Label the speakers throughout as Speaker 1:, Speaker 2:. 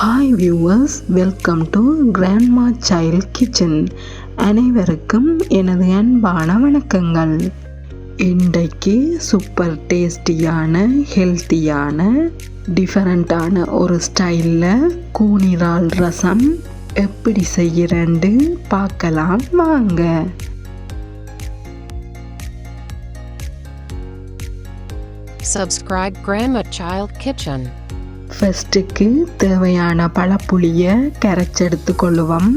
Speaker 1: Hi viewers welcome to grandma child kitchen அனைவருக்கும் எனது அன்பான வணக்கங்கள். இன்றைக்கு சூப்பர் டேஸ்டியான ஹெல்த்தியான டிஃபரண்ட்டான ஒரு ஸ்டைலில் கூனிரால் ரசம் எப்படி செய்கிறேன்னு பார்க்கலாம் வாங்க.
Speaker 2: Subscribe Grandma Child Kitchen.
Speaker 1: ஃபஸ்ட்டுக்கு தேவையான பழப்புளியை கரைச்செடுத்து கொள்ளுவோம்.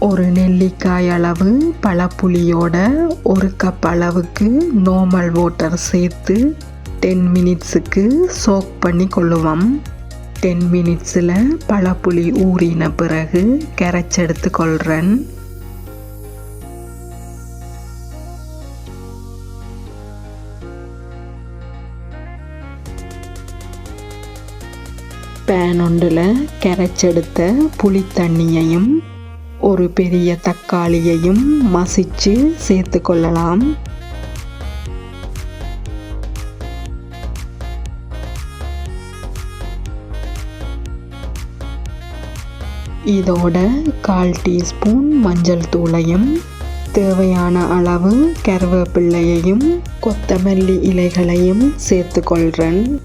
Speaker 1: ஒரு நெல்லிக்காய் அளவு பழப்புளியோட ஒரு கப் அளவுக்கு நார்மல் வாட்டர் சேர்த்து டென் மினிட்ஸுக்கு சோக் பண்ணி கொள்ளுவோம். டென் மினிட்ஸில் பழப்புளி ஊறின பிறகு கரைச்செடுத்து கொள்கிறேன் பேன் ஒன்றில் கரைச்செடுத்த புளி தண்ணியையும் ஒரு பெரிய தக்காளியையும் மசிச்சு சேர்த்து கொள்ளலாம். இதோட கால் டீஸ்பூன் மஞ்சள் தூளையும் தேவையான அளவு கருவேப்பிள்ளையையும் கொத்தமல்லி இலைகளையும் சேர்த்து கொள்கிறேன்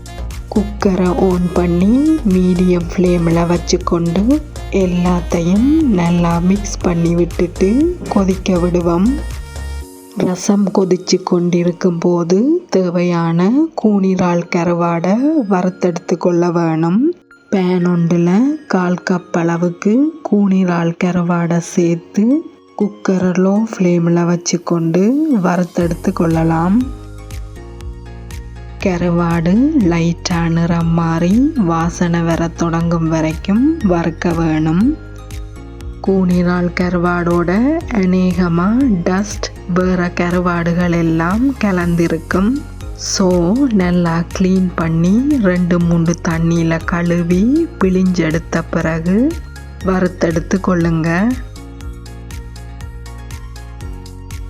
Speaker 1: குக்கரை ஆன் பண்ணி மீடியம் ஃப்ளேமில் வச்சுக்கொண்டு எல்லாத்தையும் நல்லா மிக்ஸ் பண்ணி விட்டுட்டு கொதிக்க விடுவோம். ரசம் கொதிச்சு கொண்டிருக்கும் போது தேவையான கூனிரால் கருவாடை வறுத்தெடுத்து கொள்ள வேணும். பேன் ஒன்றில் கால் கப் அளவுக்கு கூனிரால் கருவாடை சேர்த்து குக்கரை லோ ஃப்ளேமில் வச்சுக்கொண்டு வறுத்தெடுத்து கொள்ளலாம். கருவாடு லைட்டாக நிறம் மாறி வாசனை வர தொடங்கும் வரைக்கும் வறுக்க வேணும். கூனிரால் கருவாடோட அநேகமாக டஸ்ட் வேறு கருவாடுகள் எல்லாம் கலந்திருக்கும். ஸோ நல்லா க்ளீன் பண்ணி ரெண்டு மூன்று தண்ணியில் கழுவி பிழிஞ்செடுத்த பிறகு வறுத்தெடுத்து கொள்ளுங்கள்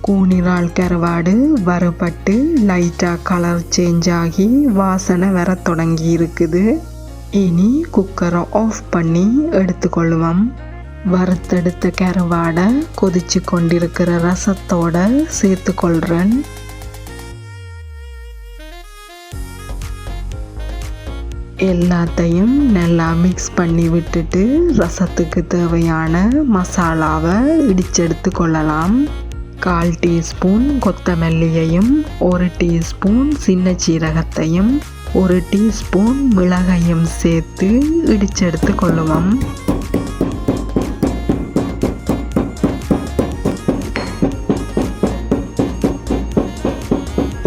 Speaker 1: கூனிறால் கருவாடு வறுபட்டு லைட்டாக கலர் சேஞ்ச் ஆகி வாசனை வர தொடங்கி இருக்குது இனி குக்கரை ஆஃப் பண்ணி எடுத்துக்கொள்வோம். வறுத்தெடுத்த கருவாடை கொதிச்சு கொண்டிருக்கிற ரசத்தோட சேர்த்து கொள்கிறேன் எல்லாத்தையும் நல்லா மிக்ஸ் பண்ணி விட்டுட்டு ரசத்துக்கு தேவையான மசாலாவை இடிச்செடுத்து கொள்ளலாம். கால் டீஸ்பூன் கொத்தமல்லியையும் ஒரு டீஸ்பூன் சின்ன சீரகத்தையும் ஒரு டீஸ்பூன் மிளகையும் சேர்த்து இடிச்செடுத்து கொள்ளுவோம்.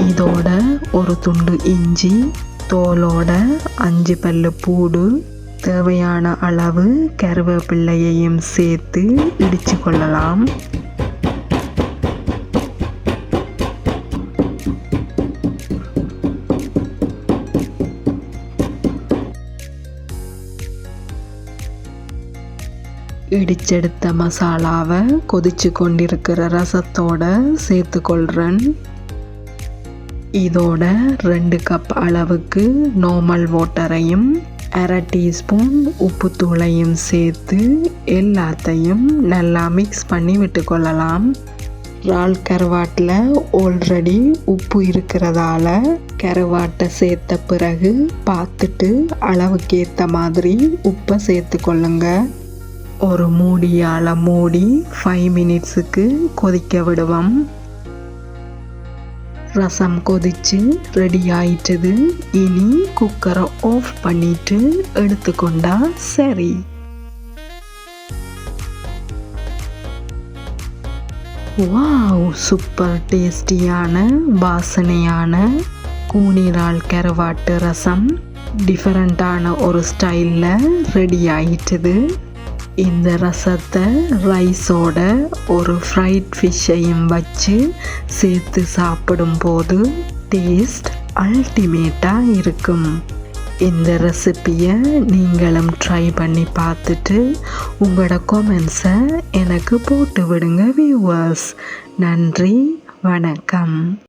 Speaker 1: இதோட ஒரு துண்டு இஞ்சி தோலோட அஞ்சு பல்லு பூடு தேவையான அளவு கருவேப்பிள்ளையையும் சேர்த்து இடித்து கொள்ளலாம். இடிச்செடுத்த மசாலாவை கொதிச்சு கொண்டிருக்கிற ரசத்தோட சேர்த்து கொள்கிறேன் இதோட ரெண்டு கப் அளவுக்கு நார்மல் வாட்டரையும் அரை டீஸ்பூன் உப்புத்தூளையும் சேர்த்து எல்லாத்தையும் நல்லா மிக்ஸ் பண்ணி விட்டுக்கொள்ளலாம். இறால் கருவாட்டில் ஆல்ரெடி உப்பு இருக்கிறதால கருவாட்டை சேர்த்த பிறகு பார்த்துட்டு அளவுக்கு ஏற்ற மாதிரி உப்பை சேர்த்து கொள்ளுங்கள் ஒரு மூடியால் மூடி ஃபைவ் மினிட்ஸுக்கு கொதிக்க விடுவோம். ரசம் கொதிச்சு ரெடி ஆயிட்டது. இனி குக்கரை ஆஃப் பண்ணிட்டு எடுத்துக்கொண்டா சரி. வாவ் சூப்பர் டேஸ்டியான வாசனையான கூனிரால் கரவாட்டு ரசம். டிஃபரண்ட்டான ஒரு ஸ்டைலில் ரெடி ஆயிட்டது. இந்த ரசத்தை ரைஸோட ஒரு ஃப்ரைட் ஃபிஷ்ஷையும் வச்சு சேர்த்து சாப்பிடும்போது டேஸ்ட் அல்டிமேட்டாக இருக்கும். இந்த ரெசிப்பியை நீங்களும் ட்ரை பண்ணி பார்த்துட்டு உங்களோட கொமெண்ட்ஸை எனக்கு போட்டு விடுங்க வியூவர்ஸ் நன்றி வணக்கம்.